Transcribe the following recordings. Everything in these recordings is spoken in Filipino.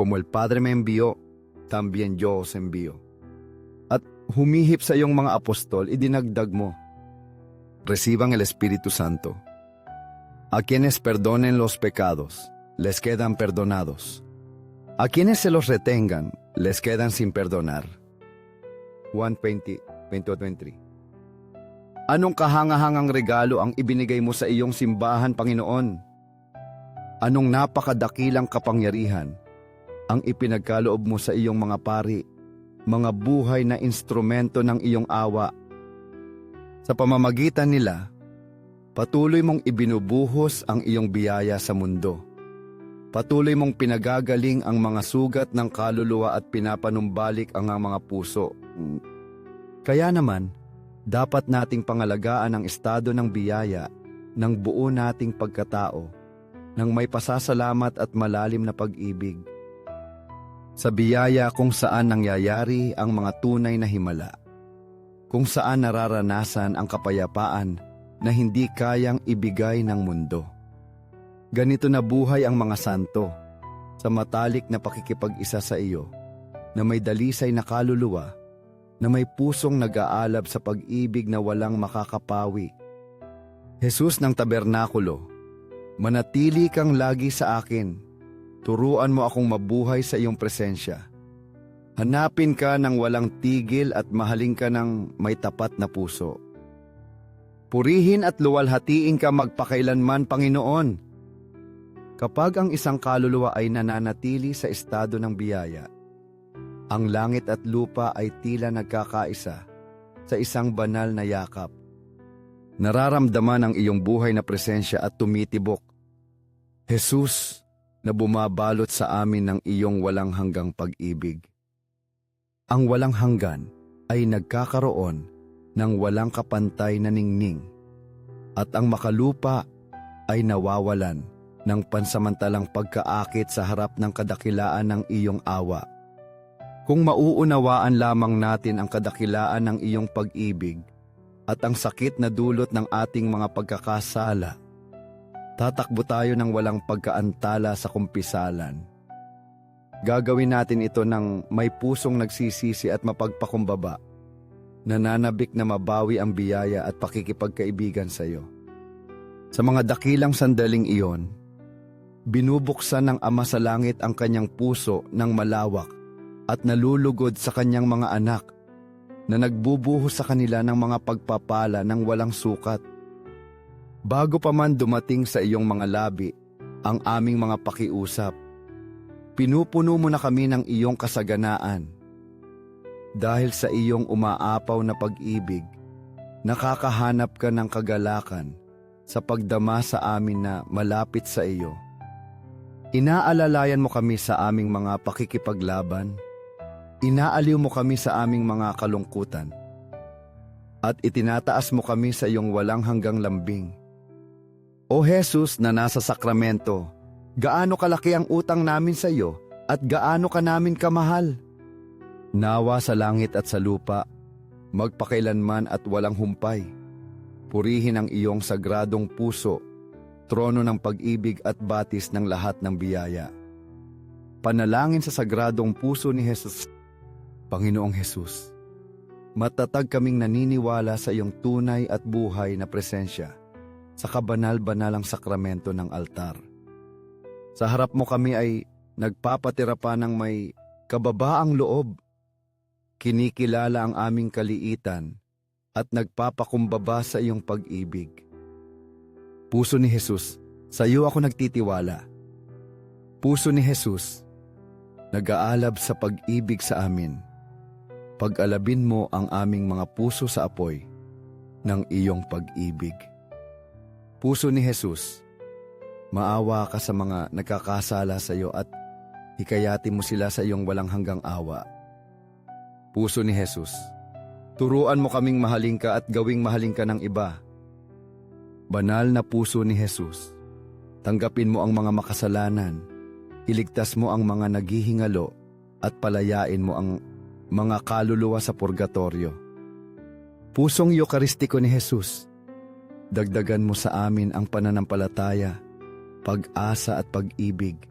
como el Padre me envió, también yo os envío. At humihip sa iyong mga apostol, idinagdag mo, reciban el Espíritu Santo. A quienes perdonen los pecados, les quedan perdonados. A quienes se los retengan, les quedan sin perdonar. 120, 22-23 Anong kahangahangang regalo ang ibinigay mo sa iyong simbahan, Panginoon? Anong napakadakilang kapangyarihan ang ipinagkaloob mo sa iyong mga pari, mga buhay na instrumento ng iyong awa? Sa pamamagitan nila, patuloy mong ibinubuhos ang iyong biyaya sa mundo. Patuloy mong pinagagaling ang mga sugat ng kaluluwa at pinapanumbalik ang mga puso. Kaya naman, dapat nating pangalagaan ang estado ng biyaya ng buo nating pagkatao ng may pasasalamat at malalim na pag-ibig. Sa biyaya kung saan nangyayari ang mga tunay na himala, kung saan nararanasan ang kapayapaan na hindi kayang ibigay ng mundo. Ganito na buhay ang mga santo sa matalik na pakikipag-isa sa iyo na may dalisay na kaluluwa na may pusong nag-aalab sa pag-ibig na walang makakapawi. Jesus ng tabernakulo, manatili kang lagi sa akin. Turuan mo akong mabuhay sa iyong presensya. Hanapin ka ng walang tigil at mahaling ka ng may tapat na puso. Purihin at luwalhatiin ka magpakailanman, Panginoon. Kapag ang isang kaluluwa ay nananatili sa estado ng biyaya, ang langit at lupa ay tila nagkakaisa sa isang banal na yakap. Nararamdaman ang iyong buhay na presensya at tumitibok. Jesus, na bumabalot sa amin ng iyong walang hanggang pag-ibig. Ang walang hanggan ay nagkakaroon ng walang kapantay na ningning at ang makalupa ay nawawalan ng pansamantalang pagkaakit sa harap ng kadakilaan ng iyong awa. Kung mauunawaan lamang natin ang kadakilaan ng iyong pag-ibig at ang sakit na dulot ng ating mga pagkakasala, tatakbo tayo ng walang pagkaantala sa kumpisalan. Gagawin natin ito ng may pusong nagsisisi at mapagpakumbaba, nananabik na mabawi ang biyaya at pakikipagkaibigan sa iyo. Sa mga dakilang sandaling iyon, binubuksan ng Ama sa Langit ang kanyang puso ng malawak at nalulugod sa kanyang mga anak na nagbubuhos sa kanila ng mga pagpapala ng walang sukat. Bago pa man dumating sa iyong mga labi ang aming mga pakiusap, pinupuno mo na kami ng iyong kasaganaan. Dahil sa iyong umaapaw na pag-ibig, nakakahanap ka ng kagalakan sa pagdama sa amin na malapit sa iyo. Inaalalayan mo kami sa aming mga pakikipaglaban, Inaaliw mo kami sa aming mga kalungkutan at itinataas mo kami sa iyong walang hanggang lambing. O Jesus na nasa sakramento, gaano kalaki ang utang namin sa iyo at gaano ka namin kamahal. Nawa sa langit at sa lupa, magpakailanman at walang humpay. Purihin ang iyong sagradong puso, trono ng pag-ibig at batis ng lahat ng biyaya. Panalangin sa sagradong puso ni Jesus Panginoong Hesus, matatag kaming naniniwala sa iyong tunay at buhay na presensya sa kabanal-banalang sakramento ng altar. Sa harap mo kami ay nagpapatira pa ng may kababaang loob. Kinikilala ang aming kaliitan at nagpapakumbaba sa iyong pag-ibig. Puso ni Jesus, sa iyo ako nagtitiwala. Puso ni Jesus, nag-aalab sa pag-ibig sa amin pag-alabin mo ang aming mga puso sa apoy ng iyong pag-ibig. Puso ni Jesus, maawa ka sa mga nagkakasala sa iyo at hikayati mo sila sa iyong walang hanggang awa. Puso ni Jesus, turuan mo kaming mahaling ka at gawing mahaling ka ng iba. Banal na puso ni Jesus, tanggapin mo ang mga makasalanan, iligtas mo ang mga naghihingalo at palayain mo ang mga kaluluwa sa purgatorio. Pusong Eukaristiko ni Jesus, dagdagan mo sa amin ang pananampalataya, pag-asa at pag-ibig.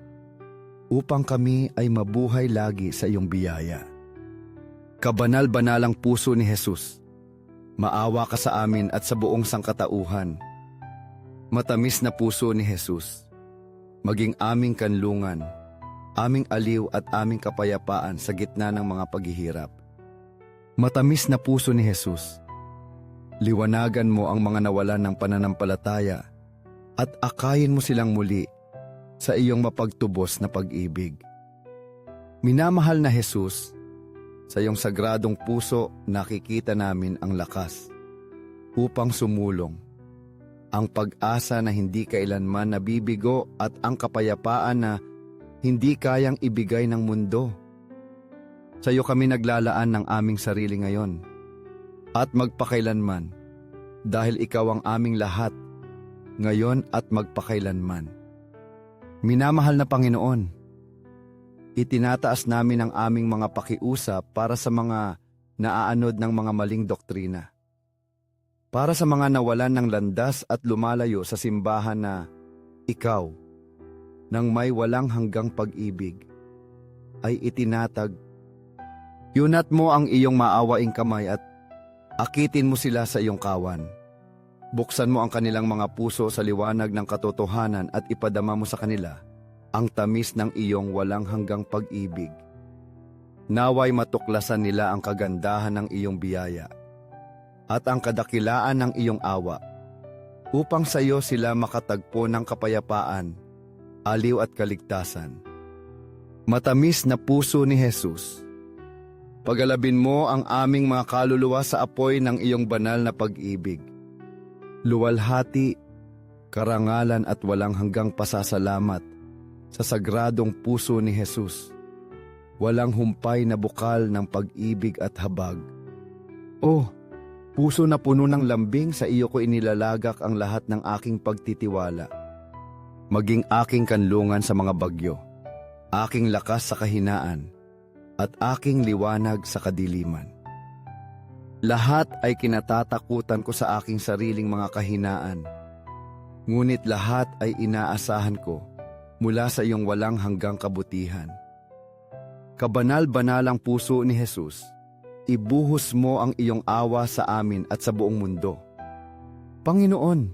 upang kami ay mabuhay lagi sa iyong biyaya. Kabanal-banalang puso ni Jesus, maawa ka sa amin at sa buong sangkatauhan. Matamis na puso ni Jesus, maging aming kanlungan, aming aliw at aming kapayapaan sa gitna ng mga paghihirap. Matamis na puso ni Jesus, liwanagan mo ang mga nawalan ng pananampalataya at akayin mo silang muli sa iyong mapagtubos na pag-ibig. Minamahal na Jesus, sa iyong sagradong puso nakikita namin ang lakas upang sumulong. Ang pag-asa na hindi kailanman nabibigo at ang kapayapaan na hindi kayang ibigay ng mundo. Sa iyo kami naglalaan ng aming sarili ngayon at magpakailanman dahil ikaw ang aming lahat ngayon at magpakailanman. Minamahal na Panginoon, itinataas namin ang aming mga pakiusap para sa mga naaanod ng mga maling doktrina. Para sa mga nawalan ng landas at lumalayo sa simbahan na ikaw, nang may walang hanggang pag-ibig, ay itinatag. Yunat mo ang iyong maawaing kamay at akitin mo sila sa iyong kawan. Buksan mo ang kanilang mga puso sa liwanag ng katotohanan at ipadama mo sa kanila ang tamis ng iyong walang hanggang pag-ibig. Naway matuklasan nila ang kagandahan ng iyong biyaya at ang kadakilaan ng iyong awa upang sa iyo sila makatagpo ng kapayapaan, aliw at kaligtasan. Matamis na puso ni Jesus, pagalabin mo ang aming mga kaluluwa sa apoy ng iyong banal na pag-ibig luwalhati, karangalan at walang hanggang pasasalamat sa sagradong puso ni Jesus. Walang humpay na bukal ng pag-ibig at habag. Oh, puso na puno ng lambing sa iyo ko inilalagak ang lahat ng aking pagtitiwala. Maging aking kanlungan sa mga bagyo, aking lakas sa kahinaan, at aking liwanag sa kadiliman. Lahat ay kinatatakutan ko sa aking sariling mga kahinaan. Ngunit lahat ay inaasahan ko mula sa iyong walang hanggang kabutihan. Kabanal-banalang puso ni Jesus, ibuhos mo ang iyong awa sa amin at sa buong mundo. Panginoon,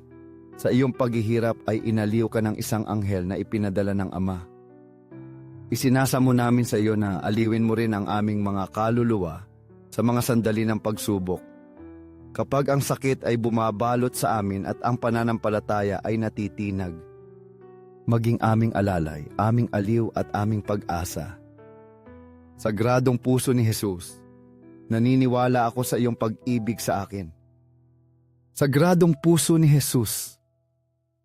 sa iyong paghihirap ay inaliw ka ng isang anghel na ipinadala ng Ama. Isinasa mo namin sa iyo na aliwin mo rin ang aming mga kaluluwa sa mga sandali ng pagsubok. Kapag ang sakit ay bumabalot sa amin at ang pananampalataya ay natitinag, maging aming alalay, aming aliw at aming pag-asa. Sagradong puso ni Jesus, naniniwala ako sa iyong pag-ibig sa akin. Sagradong puso ni Jesus,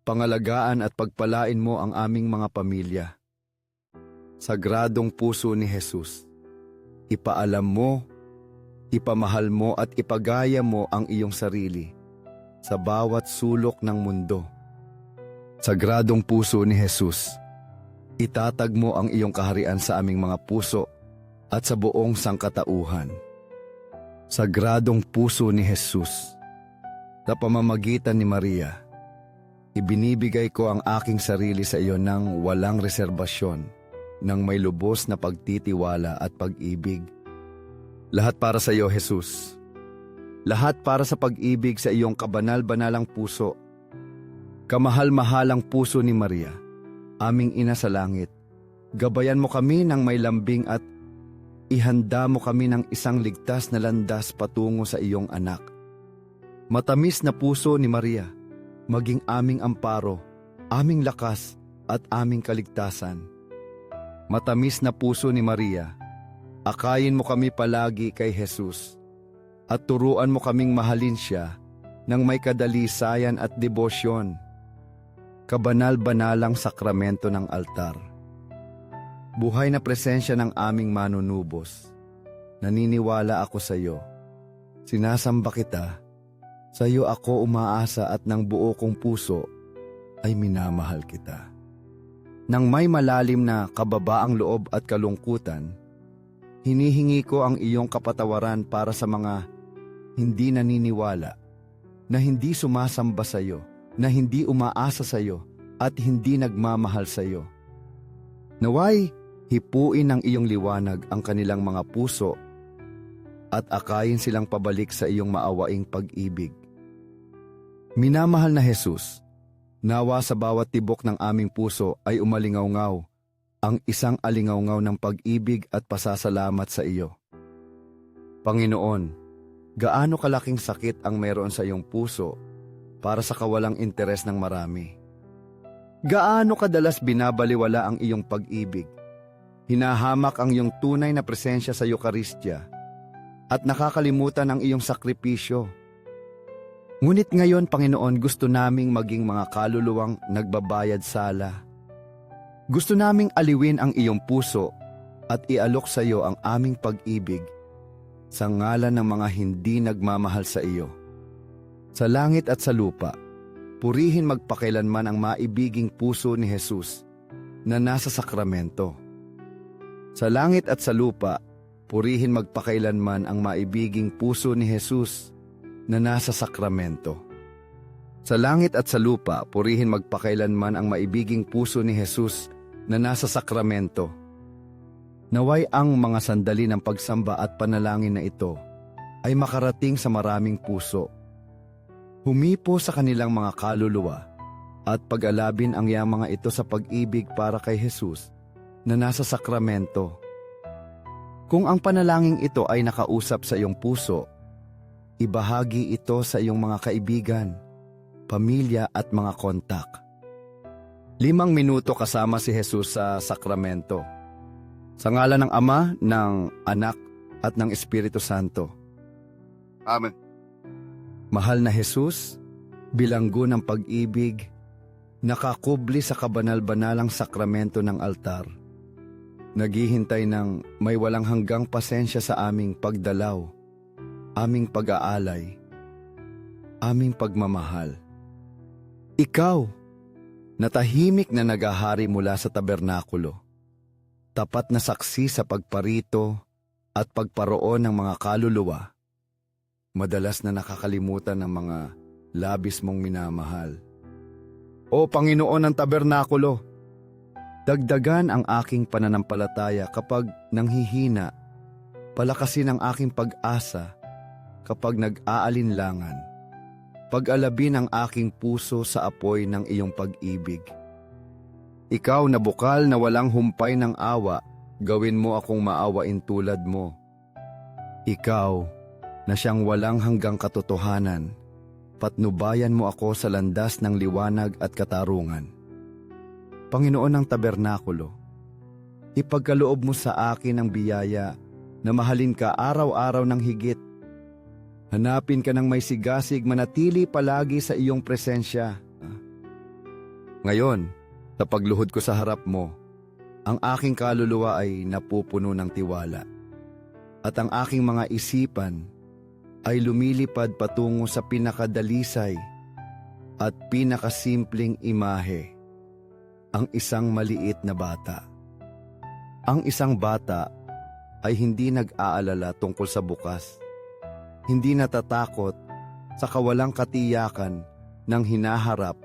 pangalagaan at pagpalain mo ang aming mga pamilya. Sagradong puso ni Jesus, ipaalam mo Ipamahal mo at ipagaya mo ang iyong sarili sa bawat sulok ng mundo. Sagradong puso ni Jesus, itatag mo ang iyong kaharian sa aming mga puso at sa buong sangkatauhan. Sagradong puso ni Jesus, sa pamamagitan ni Maria, ibinibigay ko ang aking sarili sa iyo ng walang reserbasyon, ng may lubos na pagtitiwala at pag-ibig lahat para sa iyo, Jesus. Lahat para sa pag-ibig sa iyong kabanal-banalang puso. Kamahal-mahalang puso ni Maria, aming ina sa langit. Gabayan mo kami ng may lambing at ihanda mo kami ng isang ligtas na landas patungo sa iyong anak. Matamis na puso ni Maria, maging aming amparo, aming lakas at aming kaligtasan. Matamis na puso ni Maria, Akayin mo kami palagi kay Jesus at turuan mo kaming mahalin siya ng may kadalisayan at debosyon. Kabanal-banalang sakramento ng altar. Buhay na presensya ng aming manunubos. Naniniwala ako sa iyo. Sinasamba kita. Sa iyo ako umaasa at ng buo kong puso ay minamahal kita. Nang may malalim na kababaang loob at kalungkutan, Hinihingi ko ang iyong kapatawaran para sa mga hindi naniniwala, na hindi sumasamba sa iyo, na hindi umaasa sa iyo, at hindi nagmamahal sa iyo. Naway, hipuin ng iyong liwanag ang kanilang mga puso at akayin silang pabalik sa iyong maawaing pag-ibig. Minamahal na Jesus, nawa sa bawat tibok ng aming puso ay umalingaw-ngaw ang isang alingaw-ngaw ng pag-ibig at pasasalamat sa iyo. Panginoon, gaano kalaking sakit ang meron sa iyong puso para sa kawalang interes ng marami? Gaano kadalas binabaliwala ang iyong pag-ibig? Hinahamak ang iyong tunay na presensya sa Eukaristya at nakakalimutan ang iyong sakripisyo. Ngunit ngayon, Panginoon, gusto naming maging mga kaluluwang nagbabayad sala. Gusto naming aliwin ang iyong puso at ialok sa iyo ang aming pag-ibig sa ngalan ng mga hindi nagmamahal sa iyo. Sa langit at sa lupa, purihin magpakailanman ang maibiging puso ni Jesus na nasa sakramento. Sa langit at sa lupa, purihin magpakailanman ang maibiging puso ni Jesus na nasa sakramento. Sa langit at sa lupa, purihin magpakailanman ang maibiging puso ni Jesus na nasa sakramento. Naway ang mga sandali ng pagsamba at panalangin na ito ay makarating sa maraming puso. Humipo sa kanilang mga kaluluwa at pag-alabin ang mga ito sa pag-ibig para kay Jesus na nasa sakramento. Kung ang panalangin ito ay nakausap sa iyong puso, ibahagi ito sa iyong mga kaibigan, pamilya at mga kontak. Limang minuto kasama si Jesus sa sakramento. Sa ngalan ng Ama, ng Anak at ng Espiritu Santo. Amen. Mahal na Jesus, bilanggo ng pag-ibig, nakakubli sa kabanal-banalang sakramento ng altar. Naghihintay ng may walang hanggang pasensya sa aming pagdalaw, aming pag-aalay, aming pagmamahal. Ikaw, natahimik na nagahari mula sa tabernakulo, tapat na saksi sa pagparito at pagparoon ng mga kaluluwa, madalas na nakakalimutan ng mga labis mong minamahal. O Panginoon ng tabernakulo, dagdagan ang aking pananampalataya kapag nanghihina, palakasin ang aking pag-asa kapag nag-aalinlangan, pag-alabin ang aking puso sa apoy ng iyong pag-ibig. Ikaw na bukal na walang humpay ng awa, gawin mo akong maawain tulad mo. Ikaw na siyang walang hanggang katotohanan, patnubayan mo ako sa landas ng liwanag at katarungan. Panginoon ng tabernakulo, ipagkaloob mo sa akin ang biyaya na mahalin ka araw-araw ng higit. Hanapin ka ng may sigasig manatili palagi sa iyong presensya. Ngayon, sa pagluhod ko sa harap mo, ang aking kaluluwa ay napupuno ng tiwala. At ang aking mga isipan ay lumilipad patungo sa pinakadalisay at pinakasimpleng imahe, ang isang maliit na bata. Ang isang bata ay hindi nag-aalala tungkol sa bukas, hindi natatakot sa kawalang katiyakan ng hinaharap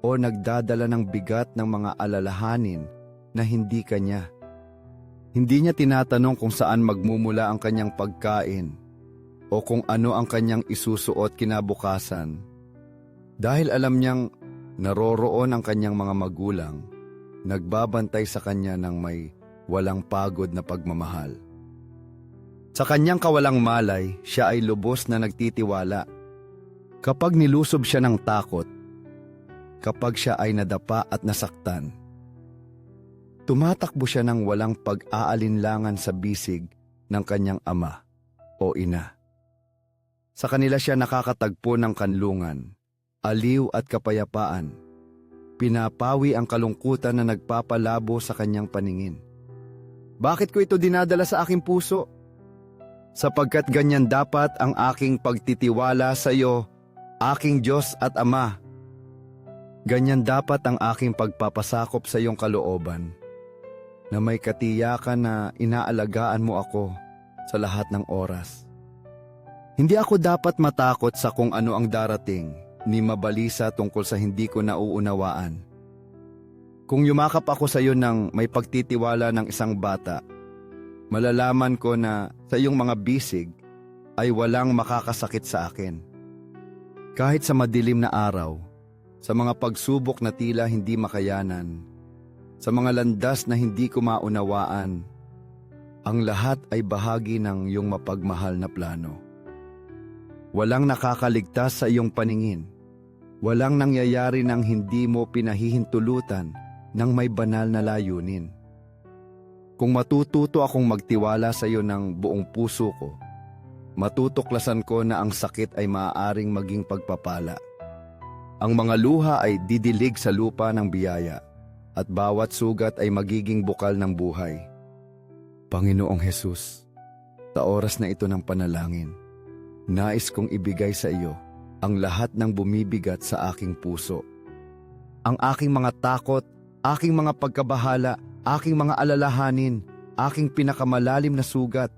o nagdadala ng bigat ng mga alalahanin na hindi kanya. Hindi niya tinatanong kung saan magmumula ang kanyang pagkain o kung ano ang kanyang isusuot kinabukasan. Dahil alam niyang naroroon ang kanyang mga magulang, nagbabantay sa kanya ng may walang pagod na pagmamahal. Sa kanyang kawalang malay, siya ay lubos na nagtitiwala. Kapag nilusob siya ng takot, kapag siya ay nadapa at nasaktan, tumatakbo siya ng walang pag-aalinlangan sa bisig ng kanyang ama o ina. Sa kanila siya nakakatagpo ng kanlungan, aliw at kapayapaan. Pinapawi ang kalungkutan na nagpapalabo sa kanyang paningin. Bakit ko ito dinadala sa aking puso? Sapagkat ganyan dapat ang aking pagtitiwala sa iyo, aking Diyos at Ama. Ganyan dapat ang aking pagpapasakop sa iyong kalooban, na may katiyakan na inaalagaan mo ako sa lahat ng oras. Hindi ako dapat matakot sa kung ano ang darating ni mabalisa tungkol sa hindi ko nauunawaan. Kung yumakap ako sa iyo ng may pagtitiwala ng isang bata, malalaman ko na sa iyong mga bisig ay walang makakasakit sa akin. Kahit sa madilim na araw, sa mga pagsubok na tila hindi makayanan, sa mga landas na hindi ko maunawaan, ang lahat ay bahagi ng iyong mapagmahal na plano. Walang nakakaligtas sa iyong paningin. Walang nangyayari ng hindi mo pinahihintulutan ng may banal na layunin. Kung matututo akong magtiwala sa iyo ng buong puso ko, matutuklasan ko na ang sakit ay maaaring maging pagpapala. Ang mga luha ay didilig sa lupa ng biyaya at bawat sugat ay magiging bukal ng buhay. Panginoong Hesus, sa oras na ito ng panalangin, nais kong ibigay sa iyo ang lahat ng bumibigat sa aking puso. Ang aking mga takot, aking mga pagkabahala, aking mga alalahanin, aking pinakamalalim na sugat,